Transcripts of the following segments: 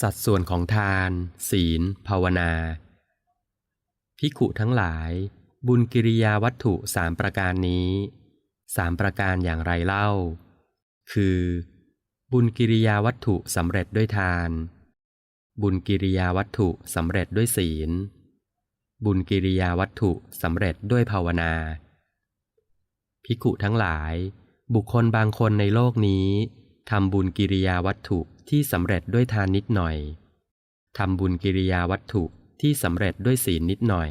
สัดส่วนของทาน ศีล ภาวนาภิขุทั้งหลาย บุญกิริยาวัตถุสามประการนี้สามประการอย่างไรเล่า คือ บุญกิริยาวัตถุสำเร็จด้วยทาน บุญกิริยาวัตถุสำเร็จด้วยศีล บุญกิริยาวัตถุสำเร็จด้วยภาวนา ภิกขุทั้งหลาย บุคคลบางคนในโลกนี้ทำบุญกิริยาวัตถุ ที่สำเร็จด้วยทานนิดหน่อยทำบุญกิริยาวัตถุที่สำเร็จด้วยศีลนิดหน่อย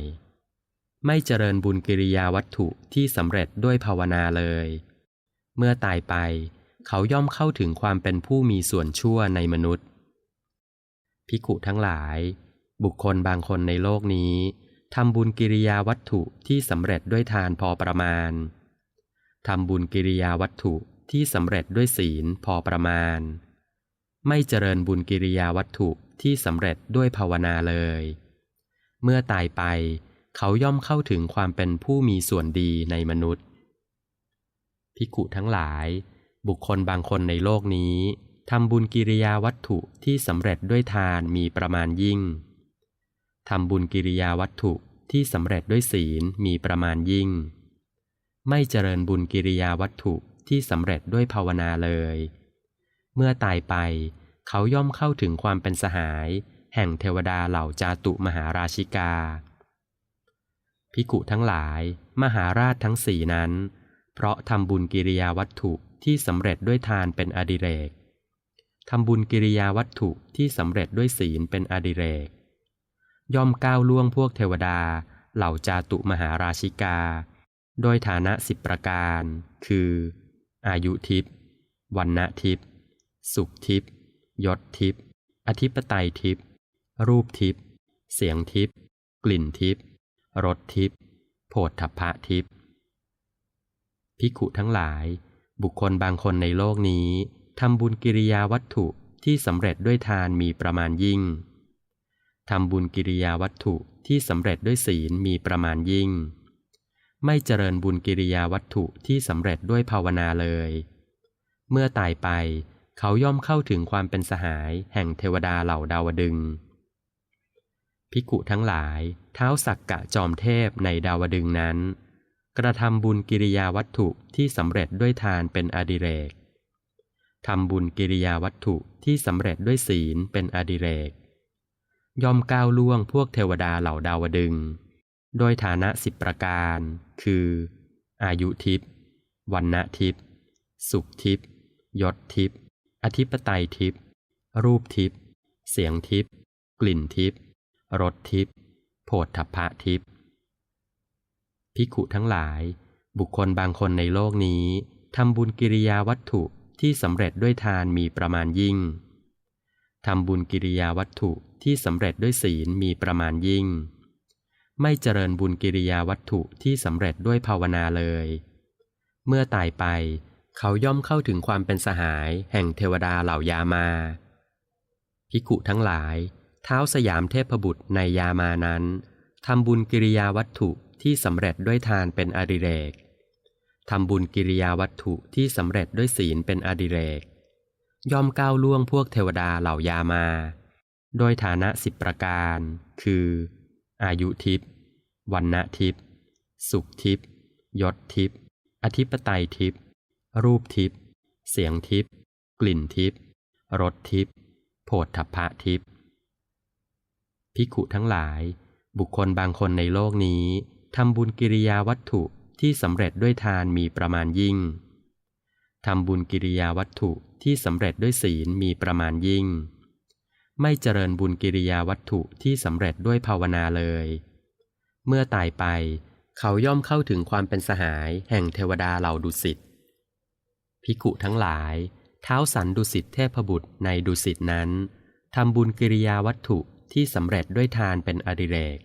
ไม่เจริญบุญกิริยาวัตถุที่สำเร็จด้วยภาวนาเลย เมื่อตายไป เขาย่อมเข้าถึงความเป็นผู้มีส่วนชั่วในมนุษย์ภิกุทั้งหลาย บุคคลบางคนในโลกนี้ทำบุญกิริยาวัตถุที่สำเร็จด้วยทานพอประมาณทำบุญกิริยาวัตถุที่สำเร็จด้วยศีลพอประมาณ ไม่เจริญบุญกิริยาวัตถุที่สำเร็จด้วยภาวนาเลย เมื่อตายไป เขาย่อมเข้าถึงความเป็นผู้มีส่วนดีในมนุษย์ภิกุทั้งหลาย บุคคลบางคนในโลกนี้ทำบุญกิริยาวัตถุที่สำเร็จด้วยทานมีประมาณยิ่งทำบุญกิริยาวัตถุที่สำเร็จด้วยศีลมีประมาณยิ่ง ไม่เจริญบุญกิริยาวัตถุที่สำเร็จด้วยภาวนาเลย เมื่อตายไป เขาย่อมเข้าถึงความเป็นสหาย แห่งเทวดาเหล่าจาตุมหาราชิกา พิกุทั้งหลาย มหาราชทั้งสี่นั้น เพราะทำบุญกิริยาวัตถุที่สำเร็จด้วยทานเป็นอดิเรกทำบุญกิริยาวัตถุที่สำเร็จด้วยศีลเป็นอดิเรก ย่อมก้าวล่วงพวกเทวดา เหล่าจาตุมหาราชิกา โดยฐานะสิบประการ คือ อายุทิพย์วันณะทิพย์สุขทิพย์ ยศทิพย์อธิปไตยทิพย์รูปทิพย์เสียงทิพย์กลิ่นทิพย์รสทิพย์โผฏฐัพพะทิพย์ภิกขุทั้งหลาย บุคคลบางคนในโลกนี้ทำบุญกิริยาวัตถุที่สำเร็จด้วยทานมีประมาณยิ่งทำบุญกิริยาวัตถุที่สำเร็จด้วยศีลมีประมาณยิ่ง ไม่เจริญบุญกิริยาวัตถุที่สำเร็จด้วยภาวนาเลย เมื่อตายไป เขาย่อมเข้าถึงความเป็นสหายแห่งเทวดาเหล่าดาวดึง พิกุทั้งหลายเท้าสักกะจอมเทพในดาวดึงนั้น กระทำบุญกิริยาวัตถุที่สำเร็จด้วยทานเป็นอดิเรกทำบุญกิริยาวัตถุที่สำเร็จด้วยศีลเป็นอดิเรก ย่อมก้าวล่วงพวกเทวดาเหล่าดาวดึง โดยฐานะสิบประการ คือ อายุทิพย์วันณะทิพย์สุขทิพย์ยศทิพย์ อธิปไตยทิพย์รูปทิพย์เสียงทิพย์กลิ่นทิพย์รสทิพย์โผฏฐัพพะทิพย์ภิกขุทั้งหลาย บุคคลบางคนในโลกนี้ทำบุญกิริยาวัตถุที่สำเร็จด้วยทานมีประมาณยิ่งทำบุญกิริยาวัตถุที่สำเร็จด้วยศีลมีประมาณยิ่ง ไม่เจริญบุญกิริยาวัตถุที่สำเร็จด้วยภาวนาเลย เมื่อตายไป เขาย่อมเข้าถึงความเป็นสหายแห่งเทวดาเหล่ายามา พิกุทั้งหลาย เท้าสยามเทพบุตรในยามานั้นทำบุญกิริยาวัตถุที่สำเร็จด้วยทานเป็นอดิเรกทำบุญกิริยาวัตถุที่สำเร็จด้วยศีลเป็นอดิเรก ย่อมก้าวล่วงพวกเทวดาเหล่ายามา โดยฐานะสิบประการ คือ อายุทิพย์วันณะทิพย์สุขทิพย์ยศทิพย์อธิปไตยทิพย์ รูปทิพย์เสียงทิพย์กลิ่นทิพย์รสทิพย์โผฏฐัพพะทิพย์ภิกขุทั้งหลาย บุคคลบางคนในโลกนี้ทำบุญกิริยาวัตถุที่สำเร็จด้วยทานมีประมาณยิ่งทำบุญกิริยาวัตถุที่สำเร็จด้วยศีลมีประมาณยิ่ง ไม่เจริญบุญกิริยาวัตถุที่สำเร็จด้วยภาวนาเลย เมื่อตายไป เขาย่อมเข้าถึงความเป็นสหายแห่งเทวดาเหล่าดุสิต พิกุทั้งหลาย เท้าสันดุสิตเทพบุตรในดุสิตนั้นทำบุญกิริยาวัตถุที่สำเร็จด้วยทานเป็นอดิเรก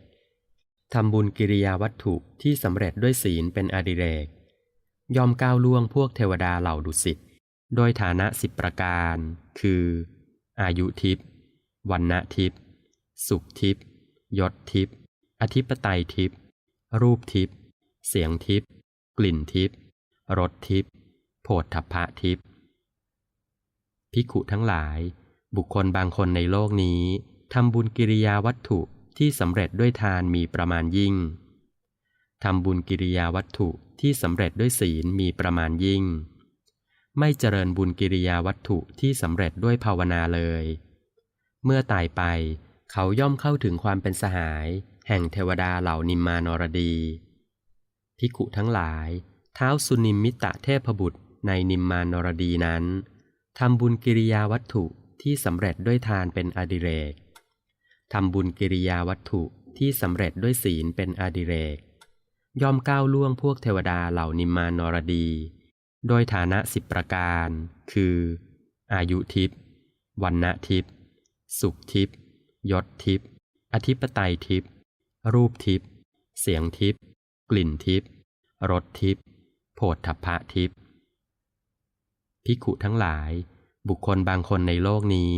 ทำบุญกิริยาวัตถุที่สำเร็จด้วยศีลเป็นอดิเรก ยอมก้าวล่วงพวกเทวดาเหล่าดุสิตโดยฐานะสิบประการ คือ อายุทิพย์วันณะทิพย์สุขทิพย์ยศทิพย์อธิปไตยทิพย์รูปทิพย์เสียงทิพย์กลิ่นทิพย์รสทิพย์ โผฏฐัพพะทิพย์ภิกขุทั้งหลาย บุคคลบางคนในโลกนี้ทำบุญกิริยาวัตถุที่สำเร็จด้วยทานมีประมาณยิ่งทำบุญกิริยาวัตถุที่สำเร็จด้วยศีลมีประมาณยิ่ง ไม่เจริญบุญกิริยาวัตถุที่สำเร็จด้วยภาวนาเลย เมื่อตายไปเขาย่อมเข้าถึงความเป็นสหาย แห่งเทวดาเหล่านิมมานรดี ภิกขุทั้งหลาย เท้าสุนิมมิตะเทพบุตร ในนิมมานรดีนั้นทำบุญกิริยาวัตถุที่สำเร็จด้วยทานเป็นอดิเรกทำบุญกิริยาวัตถุที่สำเร็จด้วยศีลเป็นอดิเรก ย่อมก้าวล่วงพวกเทวดาเหล่านิมมานรดี โดยฐานะสิบประการ คือ อายุทิพย์วันณะทิพย์สุขทิพย์ยศทิพย์อธิปไตยทิพย์รูปทิพย์เสียงทิพย์กลิ่นทิพย์รสทิพย์โผฏฐัพพะทิพย์ ภิกขุทั้งหลาย บุคคลบางคนในโลกนี้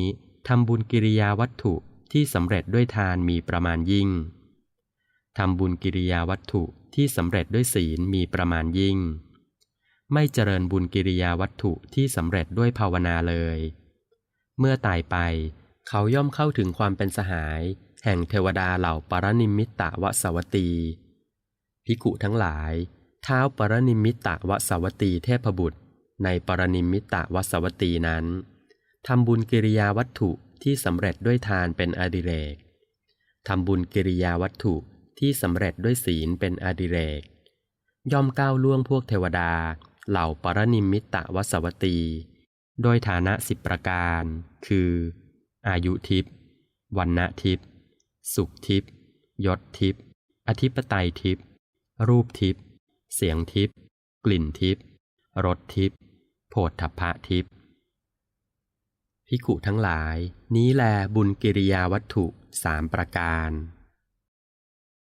ทำบุญกิริยาวัตถุที่สำเร็จด้วยทานมีประมาณยิ่งทำบุญกิริยาวัตถุที่สำเร็จด้วยศีลมีประมาณยิ่ง ไม่เจริญบุญกิริยาวัตถุที่สำเร็จด้วยภาวนาเลย เมื่อตายไป เขาย่อมเข้าถึงความเป็นสหาย แห่งเทวดาเหล่าปรนิมิตะวสวตีภิกขุทั้งหลาย เท้าปรนิมิตะวสวตีเทพบุตร ในปรนิมมิตะวสวตีนั้นทำบุญกิริยาวัตถุที่สำเร็จด้วยทานเป็นอดิเรกทำบุญกิริยาวัตถุที่สำเร็จด้วยศีลเป็นอดิเรก ย่อมก้าวล่วงพวกเทวดา เหล่าปรนิมมิตะวสวตี โดยฐานะสิบประการ คือ อายุทิพย์วันณะทิพย์สุขทิพย์ยศทิพย์อธิปไตยทิพย์รูปทิพย์เสียงทิพย์กลิ่นทิพย์รสทิพย์ โพธพะทิพย์ภิกุทั้งหลาย นี้แลบุญกิริยาวัตถุสามประการ